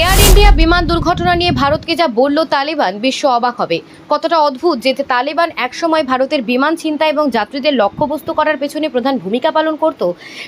Air India বিমান দুর্ঘটনা নিয়ে ভারতকে যা বলল তালেবান, বিশ্ব অবাক হবে। কতটা অদ্ভুত যে তালিবান একসময় ভারতের বিমান ছিনতাই এবং যাত্রীদের লক্ষ্যবস্তু করার পেছনে প্রধান ভূমিকা পালন করত,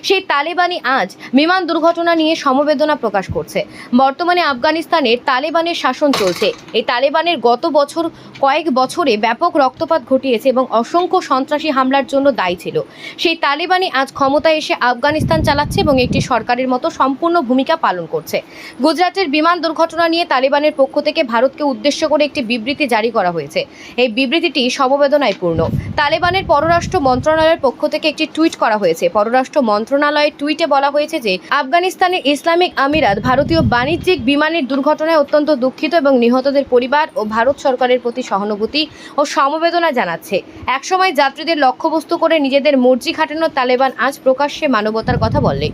সেই তালেবানই আজ বিমান দুর্ঘটনা নিয়ে সমবেদনা প্রকাশ করছে। বর্তমানে আফগানিস্তানের তালেবানের শাসন চলছে। এই তালেবানের গত বছর, কয়েক বছরে ব্যাপক রক্তপাত ঘটিয়েছে এবং অসংখ্য সন্ত্রাসী হামলার জন্য দায়ী ছিল। সেই তালেবানই আজ ক্ষমতায় এসে আফগানিস্তান চালাচ্ছে এবং একটি সরকারের মতো সম্পূর্ণ ভূমিকা পালন করছে। গুজরাটের বিমান দুর্ঘটনা নিয়ে তালিবানের পক্ষ থেকে ভারতকে উদ্দেশ্য করে একটি বিবৃতি জারি করা হয়েছে। এই বিবৃতিটি সমবেদনায় পূর্ণ। তালিবানের পররাষ্ট্র মন্ত্রণালয়ের পক্ষ থেকে একটি টুইট করা হয়েছে। পররাষ্ট্র মন্ত্রণালয়ের টুইটে বলা হয়েছে যে, আফগানিস্তানের ইসলামিক আমিরাত ভারতীয় বাণিজ্যিক বিমানের দুর্ঘটনায় অত্যন্ত দুঃখিত এবং নিহতদের পরিবার ও ভারত সরকারের প্রতি সহানুভূতি ও সমবেদনা জানাচ্ছে। একসময় যাত্রীদের লক্ষ্যবস্তু করে নিজেদের মর্জি খাটানোর তালেবান আজ প্রকাশ্যে মানবতার কথা বললে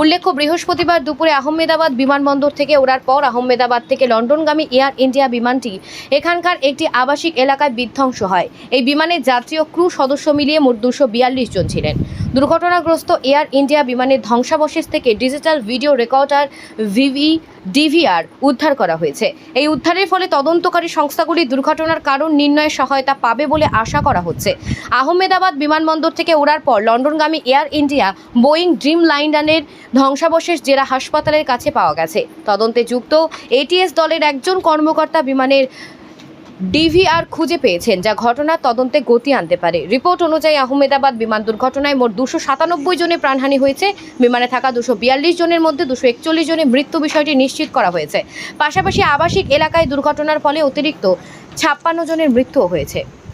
উল্লেখ্য, বৃহস্পতিবার দুপুরে আহমেদাবাদ বিমানবন্দর থেকে ওড়ার পর আহমেদাবাদ থেকে লন্ডনগামী এয়ার ইন্ডিয়া বিমানটি এখানকার একটি আবাসিক এলাকায় বিধ্বংস হয়। এই বিমানের যাত্রী ও ক্রু সদস্য মিলিয়ে মোট দুশো জন ছিলেন। দুর্ঘটনাগ্রস্ত এয়ার ইন্ডিয়া বিমানের ধ্বংসাবশেষ থেকে digital video recorder VV DVR উদ্ধার করা হয়েছে। এই উদ্ধারের ফলে তদন্তকারী সংস্থাগুলি দুর্ঘটনার কারণ নির্ণয়ে সহায়তা পাবে বলে আশা করা হচ্ছে। আহমেদাবাদ বিমানবন্দর থেকে ওড়ার পর লন্ডনগামী এয়ার ইন্ডিয়া বোয়িং ড্রিম লাইনারের ধ্বংসাবশেষ জেলা হাসপাতালের কাছে পাওয়া গেছে। তদন্তে যুক্ত এটিএস দলের একজন কর্মকর্তা বিমানের ডিভিআর খুঁজে পেয়েছেন, যা ঘটনার তদন্তে গতি আনতে পারে। রিপোর্ট অনুযায়ী আহমেদাবাদ বিমান দুর্ঘটনায় মোট দুশো সাতানব্বই জনের প্রাণহানি হয়েছে। বিমানে থাকা দুশো বিয়াল্লিশ জনের মধ্যে দুশো একচল্লিশ জনের মৃত্যু বিষয়টি নিশ্চিত করা হয়েছে। পাশাপাশি আবাসিক এলাকায় দুর্ঘটনার ফলে অতিরিক্ত ছাপ্পান্ন জনের মৃত্যুও হয়েছে।